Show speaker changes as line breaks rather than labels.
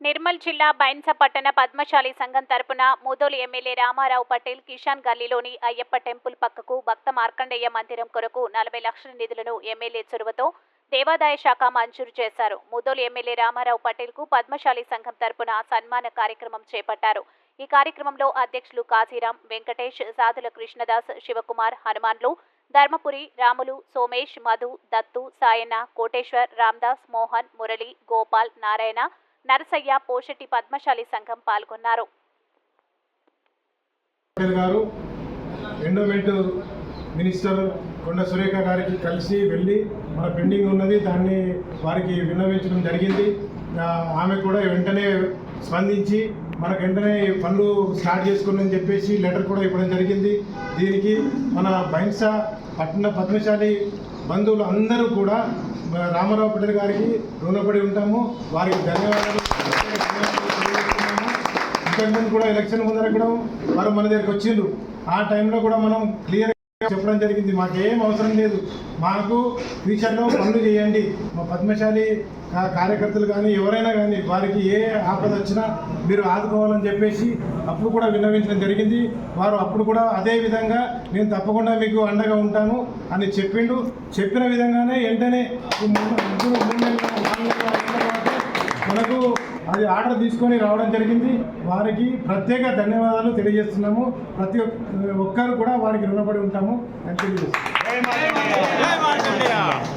నిర్మల్ జిల్లా బైన్స పట్టణ పద్మశాలి సంఘం తరపున ముదోలు ఎమ్మెల్యే రామారావు పటేల్ కిషాన్ గల్లీలోని అయ్యప్ప టెంపుల్ పక్కకు భక్త మార్కండేయ మందిరం కొరకు నలభై లక్షల నిధులను ఎమ్మెల్యే చొరవతో దేవాదాయ శాఖ మంజూరు చేశారు. ముదోలు ఎమ్మెల్యే రామారావు పటేల్కు పద్మశాలి సంఘం తరపున సన్మాన కార్యక్రమం చేపట్టారు. ఈ కార్యక్రమంలో అధ్యక్షులు కాశీరాం వెంకటేష్ సాధుల కృష్ణదాస్ శివకుమార్ హనుమాన్లు ధర్మపురి రాములు సోమేష్ మధు దత్తు సాయన్న కోటేశ్వర్ రామ్దాస్ మోహన్ మురళి గోపాల్ నారాయణ నరసయ్య పోషెట్టి పద్మశాలి సంఘం పాల్గొన్నారు.
గారు ఎండోమెంట్ మినిస్టర్ కొండ సురేఖ గారికి కలిసి వెళ్ళి మన పెండింగ్ ఉన్నది దాన్ని వారికి విన్నవించడం జరిగింది. ఆమె కూడా వెంటనే స్పందించి మనకు వెంటనే పనులు స్టార్ట్ చేసుకుని చెప్పేసి లెటర్ కూడా ఇవ్వడం జరిగింది. దీనికి మన బైన్సా పట్టణ పద్మశాలి బంధువులు అందరూ కూడా రామారావు పటేల్ గారికి రుణపడి ఉంటాము. వారికి ధన్యవాదాలు. ఇంతకుముందు కూడా ఎలక్షన్ ముందర కూడా వారు మన దగ్గరికి వచ్చిండ్రు. ఆ టైంలో కూడా మనం క్లియర్ చెప్పడం జరిగింది. మాకేం అవసరం లేదు. మాకు ఫ్యూచర్లో పనులు చేయండి. మా పద్మశాలి కార్యకర్తలు కానీ ఎవరైనా కానీ వారికి ఏ ఆపద వచ్చినా మీరు ఆదుకోవాలని చెప్పేసి అప్పుడు కూడా విన్నవించడం జరిగింది. వారు అప్పుడు కూడా అదే విధంగా నేను తప్పకుండా మీకు అండగా ఉంటాను అని చెప్పిండు. చెప్పిన విధంగానే వెంటనే ఆర్డర్ తీసుకొని రావడం జరిగింది. వారికి ప్రత్యేక ధన్యవాదాలు తెలియజేస్తున్నాము. ప్రతి ఒక్కరు కూడా వారికి రుణపడి ఉంటాము. అని తెలియజేస్తున్నాము